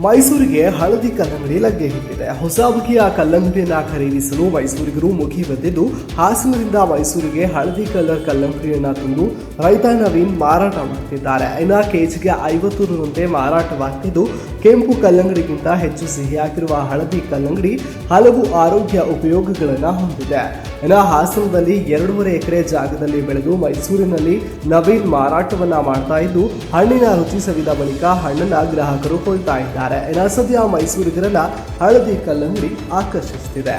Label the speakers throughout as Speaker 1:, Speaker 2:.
Speaker 1: ಮೈಸೂರಿಗೆ ಹಳದಿ ಕಲ್ಲಂಗಡಿ ಲಗ್ಗೆ ಹಿಡಿದಿದೆ ಹೊಸ ಬಗೆಯ ಕಲ್ಲಂಗಡಿಯನ್ನ ಖರೀದಿಸಲು ಮೈಸೂರಿಗರು ಮುಗಿ ಬಂದಿದ್ದು, ಹಾಸನದಿಂದ ಮೈಸೂರಿಗೆ ಹಳದಿ ಕಲರ್ ಕಲ್ಲಂಗಡಿಯನ್ನ ತಂದು ರೈತ ನವೀನ್ ಮಾರಾಟ ಮಾಡುತ್ತಿದ್ದಾರೆ ಇನ್ನು ಕೆಜಿಗೆ ಐವತ್ತು ರೂಪಾಯಿ ಮಾರಾಟವಾಗ್ತಿದ್ದು ಕೆಂಪು ಕಲ್ಲಂಗಡಿಗಿಂತ ಹೆಚ್ಚು ಸಿಹಿಯಾಗಿರುವ ಹಳದಿ ಕಲ್ಲಂಗಡಿ ಹಲವು ಆರೋಗ್ಯ ಉಪಯೋಗಗಳನ್ನು ಹೊಂದಿದೆ. ಇನ್ನು ಹಾಸನದಲ್ಲಿ ಎರಡೂವರೆ ಎಕರೆ ಜಾಗದಲ್ಲಿ ಬೆಳೆದು ಮೈಸೂರಿನಲ್ಲಿ ನವೀನ್ ಮಾರಾಟವನ್ನ ಮಾಡ್ತಾ ಇದ್ದು ಹಣ್ಣಿನ ರುಚಿ ಸವಿದ ಬಳಿಕ ಹಣ್ಣನ್ನ ಗ್ರಾಹಕರು ಕೊಳ್ತಾ ಇದ್ದಾರೆ. ಇನ್ನು ಸದ್ಯ ಮೈಸೂರಿಗರನ್ನ ಹಳದಿ ಕಲ್ಲಂಗಡಿ ಆಕರ್ಷಿಸುತ್ತಿದೆ.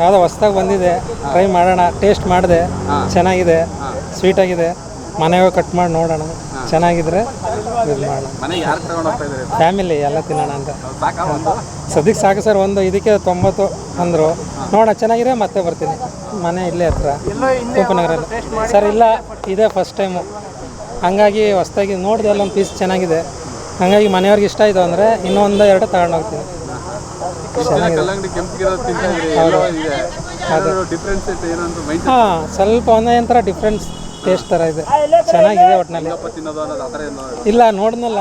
Speaker 2: ಯಾವುದೋ ಹೊಸ್ದಾಗಿ ಬಂದಿದೆ. ಟ್ರೈ ಮಾಡೋಣ. ಟೇಸ್ಟ್ ಮಾಡಿದೆ. ಚೆನ್ನಾಗಿದೆ. ಸ್ವೀಟಾಗಿದೆ ಮನೆಗೆ ಕಟ್ ಮಾಡಿ ನೋಡೋಣ. ಚೆನ್ನಾಗಿದ್ರೆ ಇದು ಮಾಡೋಣ ಫ್ಯಾಮಿಲಿ ಎಲ್ಲ ತಿನ್ನೋಣ ಅಂತ. ಸದ್ಯಕ್ಕೆ ಸಾಕು ಸರ್ ಒಂದು ಇದಕ್ಕೆ ತೊಂಬತ್ತು ಅಂದರು. ನೋಡೋಣ ಚೆನ್ನಾಗಿದೆ ಮತ್ತೆ ಬರ್ತೀನಿ. ಮನೆ ಇಲ್ಲೇ ಹತ್ರ. ಕುಂಪನಗರಲ್ಲಿ ಸರ್ ಇಲ್ಲ ಇದೇ ಫಸ್ಟ್ ಟೈಮು ಹಂಗಾಗಿ ಹೊಸ್ದಾಗಿ ನೋಡಿದೆ ಅಲ್ಲೊಂದು ಪೀಸ್ ಚೆನ್ನಾಗಿದೆ. ಹಂಗಾಗಿ ಮನೆಯವ್ರಿಗೆ ಇಷ್ಟ ಆಯಿತು ಅಂದರೆ ಇನ್ನೊಂದು ಎರಡು ತಗೊಂಡು ಹೋಗ್ತೀನಿ ಹಾಂ ಸ್ವಲ್ಪ ಒಂದೇ ಒಂಥರ ಡಿಫ್ರೆನ್ಸ್ ಟೇಸ್ಟ್ ಥರ ಇದೆ. ಚೆನ್ನಾಗಿದೆ ಒಟ್ಟಿನಲ್ಲಿ ಇಲ್ಲ ನೋಡಿದ್ನಲ್ಲ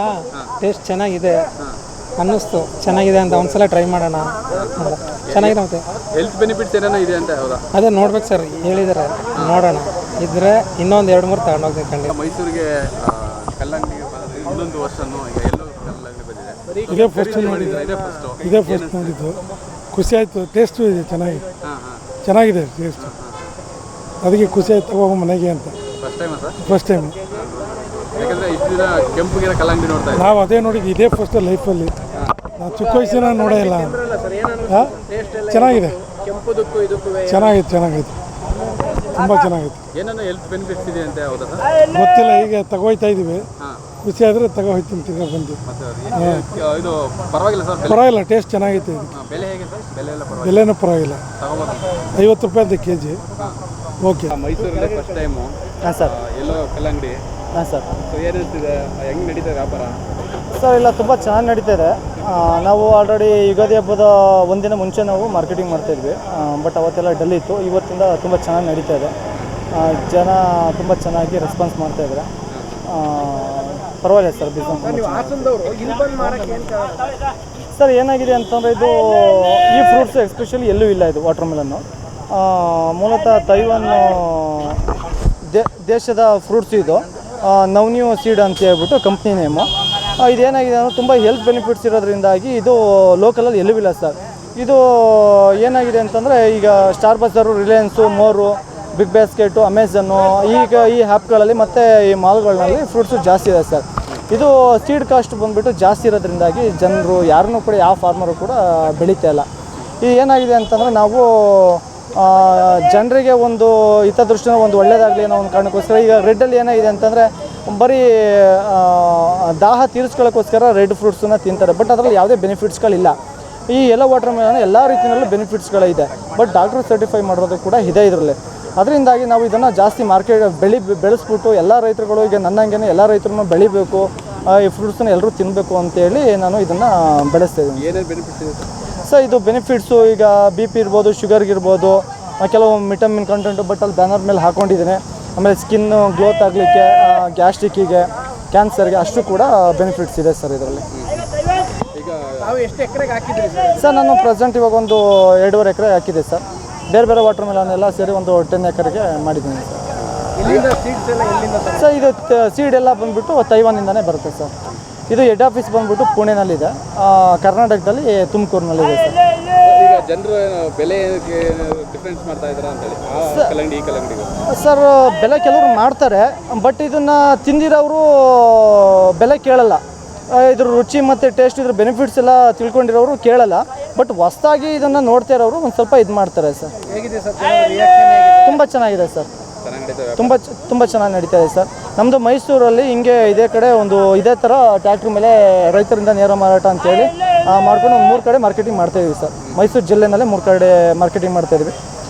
Speaker 2: ಟೇಸ್ಟ್ ಚೆನ್ನಾಗಿದೆ. ಅನ್ನಿಸ್ತು. ಚೆನ್ನಾಗಿದೆ ಅಂತ ಒಂದ್ಸಲ ಟ್ರೈ ಮಾಡೋಣ ಚೆನ್ನಾಗಿದೆ ಮತ್ತೆ.
Speaker 3: ಹೆಲ್ತ್ ಬೆನಿಫಿಟ್ಸ್ ಏನೇನೋ ಇದೆ ಅಂತ ಹೌದಾ
Speaker 2: ಅದೇ ನೋಡ್ಬೇಕು ಸರ್ ಹೇಳಿದಾರೆ. ನೋಡೋಣ. ಇದ್ರೆ ಇನ್ನೊಂದು ಎರಡು ಮೂರು ತಗೊಂಡೋಗ್ತೀನಿ ಖಂಡಿತ.
Speaker 3: ಮೈಸೂರಿಗೆ ಕಲ್ಲಂಗಡಿ ಇನ್ನೊಂದು ವರ್ಷನೂ ಈಗ ಎಲ್ಲೋ ಕಲ್ಲಂಗಡಿ ಬಂದಿದೆ.
Speaker 4: ಇದೇ ಫಸ್ಟ್
Speaker 3: ಮಾಡಿದ್ರು ಇದೇ ಫಸ್ಟು
Speaker 4: ನೋಡಿದ್ದು. ಖುಷಿ ಆಯ್ತು ಟೇಸ್ಟು ಇದೆ ಚೆನ್ನಾಗಿದೆ
Speaker 3: ಹಾಂ ಹಾಂ.
Speaker 4: ಚೆನ್ನಾಗಿದೆ ಟೇಸ್ಟು ಅದಕ್ಕೆ ಖುಷಿ ಆಯ್ತು ತಗೋ ಮನೆಗೆ ಅಂತ.
Speaker 3: ಫಸ್ಟ್ ಟೈಮಾ ಸರ್?
Speaker 4: ಫಸ್ಟ್ ಟೈಮ್
Speaker 3: ಯಾಕಂದ್ರೆ ಇಷ್ಟು ದಿನ ಕೆಂಪುಗಿರೋ ಕಲ್ಲಂಗಡಿ ನೋಡ್ತಾ ಇದ್ದೆ.
Speaker 4: ನಾವು ಅದೇ ನೋಡಿದ್ವಿ ಇದೇ ಫಸ್ಟ್ ಲೈಫಲ್ಲಿ ನಾವು ಚಿಕ್ಕ ವಯಸ್ಸಿನ ನೋಡೇ ಇಲ್ಲ. ಹಾಂ? ಚೆನ್ನಾಗಿದೆ. ಚೆನ್ನಾಗಿತ್ತು ಚೆನ್ನಾಗಿತ್ತು ತುಂಬ ಚೆನ್ನಾಗಿತ್ತು
Speaker 3: ಏನೇನೋ ಹೆಲ್ತ್ ಬೆನಿಫಿಟ್ಸ್ ಇದೆ ಅಂತ ಹೌದಾ ಸರ್
Speaker 4: ಗೊತ್ತಿಲ್ಲ ಈಗ ತಗೋಯ್ತಾ ಇದ್ದೀವಿ ಖುಷಿ ಆದರೆ ತಗೋ ತಿರ್ಗ ತಿರ್ಗಾ ಬಂದು
Speaker 3: ಇದು ಪರವಾಗಿಲ್ಲ ಸರ್
Speaker 4: ಪರವಾಗಿಲ್ಲ ಟೇಸ್ಟ್ ಚೆನ್ನಾಗಿತ್ತು ಇದು.
Speaker 3: ಹಾ, ಬೆಲೆ ಹೇಗೆ ಸರ್? ಬೆಲೆ ಎಲ್ಲ ಪರವಾಗಿಲ್ಲ.
Speaker 4: ಬೆಲೆನೂ ಪರವಾಗಿಲ್ಲ ಐವತ್ತು ರೂಪಾಯಿ ಅಂತ ಕೆ ಜಿ ಓಕೆ.
Speaker 3: ಮೈಸೂರಲ್ಲಿ ಫಸ್ಟ್ ಟೈಮು
Speaker 5: ಹಾಂ ಸರ್.
Speaker 3: ಎಲ್ಲೋ ಕಲ್ಲಂಗಡಿ.
Speaker 5: ಹಾಂ ಸರ್.
Speaker 3: ಸೊ ಹೆಂಗೆ ನಡೀತದೆ ವ್ಯಾಪಾರ?
Speaker 5: ಸರ್ ಇಲ್ಲ ತುಂಬ ಚೆನ್ನಾಗಿ ನಡೀತಾ ಇದೆ. ನಾವು ಆಲ್ರೆಡಿ ಯುಗಾದಿ ಹಬ್ಬದ ಒಂದಿನ ಮುಂಚೆ ನಾವು ಮಾರ್ಕೆಟಿಂಗ್ ಮಾಡ್ತಾಯಿದ್ವಿ ಬಟ್ ಅವತ್ತೆಲ್ಲ ಡಲ್ ಇತ್ತು. ಇವತ್ತಿಂದ ತುಂಬ ಚೆನ್ನಾಗಿ ನಡೀತಾ ಇದೆ. ಜನ ತುಂಬ ಚೆನ್ನಾಗಿ ರೆಸ್ಪಾನ್ಸ್ ಮಾಡ್ತಾ ಇದ್ದಾರೆ ಪರವಾಗಿಲ್ಲ ಸರ್ ಬಿಸ್ನೆಸ್ ಸರ್ ಏನಾಗಿದೆ ಅಂತಂದರೆ ಇದು ಈ ಫ್ರೂಟ್ಸ್ ಎಸ್ಪೆಷಲಿ ಎಲ್ಲೂ ಇಲ್ಲ ಇದು ವಾಟರ್ ಮೆಲನ್ನು ಮೂಲತಃ ತೈವಾನ್ ದೇಶದ ಫ್ರೂಟ್ಸ್ ಇದು. ನವ್ನ್ಯೂ ಸೀಡ್ ಅಂತ ಹೇಳ್ಬಿಟ್ಟು ಕಂಪ್ನಿ ನೇಮು ಇದೇನಾಗಿದೆ ಅಂದರೆ ತುಂಬ ಹೆಲ್ತ್ ಬೆನಿಫಿಟ್ಸ್ ಇರೋದ್ರಿಂದಾಗಿ ಇದು ಲೋಕಲಲ್ಲಿ ಎಲ್ಲವಿಲ್ಲ ಸರ್. ಇದು ಏನಾಗಿದೆ ಅಂತಂದರೆ ಈಗ Star Bazaar Reliance More Big Basket Amazon ಈಗ ಈ ಆ್ಯಪ್ಗಳಲ್ಲಿ ಮತ್ತು ಈ ಮಾಲ್ಗಳಲ್ಲಿ ಫ್ರೂಟ್ಸು ಜಾಸ್ತಿ ಇದೆ ಸರ್. ಇದು ಸೀಡ್ ಕಾಸ್ಟ್ ಬಂದುಬಿಟ್ಟು ಜಾಸ್ತಿ ಇರೋದ್ರಿಂದಾಗಿ ಜನರು ಯಾರನ್ನೂ ಕೂಡ ಯಾವ ಫಾರ್ಮರು ಕೂಡ ಬೆಳೀತಾ ಇಲ್ಲ. ಏನಾಗಿದೆ ಅಂತಂದರೆ ನಾವು ಜನರಿಗೆ ಒಂದು ಹಿತದೃಷ್ಟಿನ ಒಂದು ಒಳ್ಳೆಯದಾಗಲಿ ಅನ್ನೋ ಒಂದು ಕಾರಣಕ್ಕೋಸ್ಕರ ಈಗ ರೆಡ್ಡಲ್ಲಿ ಏನಾಗಿದೆ ಅಂತಂದರೆ ಬರೀ ದಾಹ ತೀರಿಸ್ಕೊಳ್ಳೋಕ್ಕೋಸ್ಕರ ರೆಡ್ ಫ್ರೂಟ್ಸನ್ನು ತಿಂತಾರೆ. ಬಟ್ ಅದರಲ್ಲಿ ಯಾವುದೇ ಬೆನಿಫಿಟ್ಸ್ಗಳಿಲ್ಲ ಈ ಎಲ್ಲ ವಾಟರ್ ಮೆಲನ್ ಎಲ್ಲ ರೀತಿಯಲ್ಲೂ ಬೆನಿಫಿಟ್ಸ್ಗಳಿದೆ ಬಟ್ ಡಾಕ್ಟರ್ ಸರ್ಟಿಫೈ ಮಾಡೋದು ಕೂಡ ಇದೆ ಇದರಲ್ಲಿ. ಅದರಿಂದಾಗಿ ನಾವು ಇದನ್ನು ಜಾಸ್ತಿ ಮಾರ್ಕೆಟ್ ಬೆಳಿ, ಬೆಳೆಸ್ಬಿಟ್ಟು ಎಲ್ಲ ರೈತರುಗಳು ಈಗ ನನ್ನಂಗೆ ಎಲ್ಲ ರೈತರು ಬೆಳಿಬೇಕು ಈ ಫ್ರೂಟ್ಸನ್ನ ಎಲ್ಲರೂ ತಿನ್ನಬೇಕು ಅಂತೇಳಿ ನಾನು ಇದನ್ನು ಬೆಳೆಸ್ತಾ ಇದ್ದೀನಿ.
Speaker 3: ಏನೇನು ಬೆನಿಫಿಟ್ಸ್ ಇದೆ
Speaker 5: ಸೊ ಇದು ಬೆನಿಫಿಟ್ಸು ಈಗ ಬಿ ಪಿ ಇರ್ಬೋದು ಶುಗರ್ಗಿರ್ಬೋದು ಕೆಲವು ವಿಟಮಿನ್ ಕಂಟೆಂಟು ಬಟ್ ಅಲ್ಲಿ ಬ್ಯಾನರ್ ಮೇಲೆ ಹಾಕೊಂಡಿದ್ದೀನಿ. ಆಮೇಲೆ ಸ್ಕಿನ್ ಗ್ಲೋತ್ ಆಗಲಿಕ್ಕೆ ಗ್ಯಾಸ್ಟ್ರಿಕ್ಕಿಗೆ ಕ್ಯಾನ್ಸರ್ಗೆ ಅಷ್ಟು ಕೂಡ ಬೆನಿಫಿಟ್ಸ್ ಇದೆ ಸರ್ ಇದರಲ್ಲಿ.
Speaker 3: ಈಗ
Speaker 5: ಸರ್ ನಾನು ಪ್ರೆಸೆಂಟ್ ಇವಾಗ ಒಂದು ಎರಡೂವರೆ ಎಕರೆ ಹಾಕಿದೆ ಸರ್ ಬೇರೆ ಬೇರೆ ವಾಟರ್ ಮೆಲನ್ ಎಲ್ಲ ಸೇರಿ ಒಂದು ಟೆನ್ ಎಕರೆಗೆ ಮಾಡಿದ್ದೀನಿ ಸರ್ ಸರ್ ಇದು ಸೀಡ್ ಎಲ್ಲ ಬಂದುಬಿಟ್ಟು ತೈವಾನಿಂದನೇ ಬರುತ್ತೆ ಸರ್ ಇದು ಹೆಡ್ ಆಫೀಸ್ ಬಂದ್ಬಿಟ್ಟು ಪುಣೆನಲ್ಲಿದೆ. ಕರ್ನಾಟಕದಲ್ಲಿ ತುಮಕೂರಿನಲ್ಲಿದೆ ಸರ್.
Speaker 3: ಈಗ ಜನರು ಬೆಲೆ ಡಿಫ್ರೆನ್ಸ್ ಮಾಡ್ತಾ ಇದ್ದಾರಾ ಅಂತೇಳಿ ಆ ಕಲ್ಲಂಗಡಿ ಈ ಕಲ್ಲಂಗಡಿಗೂ
Speaker 5: ಸರ್ ಬೆಲೆ ಕೆಲವರು ಮಾಡ್ತಾರೆ ಬಟ್ ಇದನ್ನು ತಿಂದಿರೋರು ಬೆಲೆ ಕೇಳಲ್ಲ. ಇದ್ರ ರುಚಿ ಮತ್ತು ಟೇಸ್ಟ್ ಇದ್ರ ಬೆನಿಫಿಟ್ಸ್ ಎಲ್ಲ ತಿಳ್ಕೊಂಡಿರೋರು ಕೇಳಲ್ಲ. ಬಟ್ ಹೊಸ್ದಾಗಿ ಇದನ್ನು ನೋಡ್ತಾ ಇರೋರು ಒಂದು ಸ್ವಲ್ಪ ಇದು ಮಾಡ್ತಾರೆ ಸರ್. ತುಂಬ ಚೆನ್ನಾಗಿದೆ ಸರ್. ತುಂಬ ತುಂಬ ಚೆನ್ನಾಗಿ ನಡೀತಾ ಇದೆ ಸರ್. ನಮ್ಮದು ಮೈಸೂರಲ್ಲಿ ಹಿಂಗೆ ಇದೇ ಕಡೆ ಒಂದು ಇದೇ ಥರ ಟ್ಯಾಕ್ಟ್ರ್ ಮೇಲೆ ರೈತರಿಂದ ನೇರ ಮಾರಾಟ ಅಂತೇಳಿ ಮಾಡ್ಕೊಂಡು ಒಂದು ಮೂರು ಕಡೆ ಮಾರ್ಕೆಟಿಂಗ್ ಮಾಡ್ತಾಯಿದ್ವಿ ಸರ್. ಮೈಸೂರು ಜಿಲ್ಲೆನಲ್ಲೇ ಮೂರು ಕಡೆ ಮಾರ್ಕೆಟಿಂಗ್ ಮಾಡ್ತಾಯಿದ್ವಿ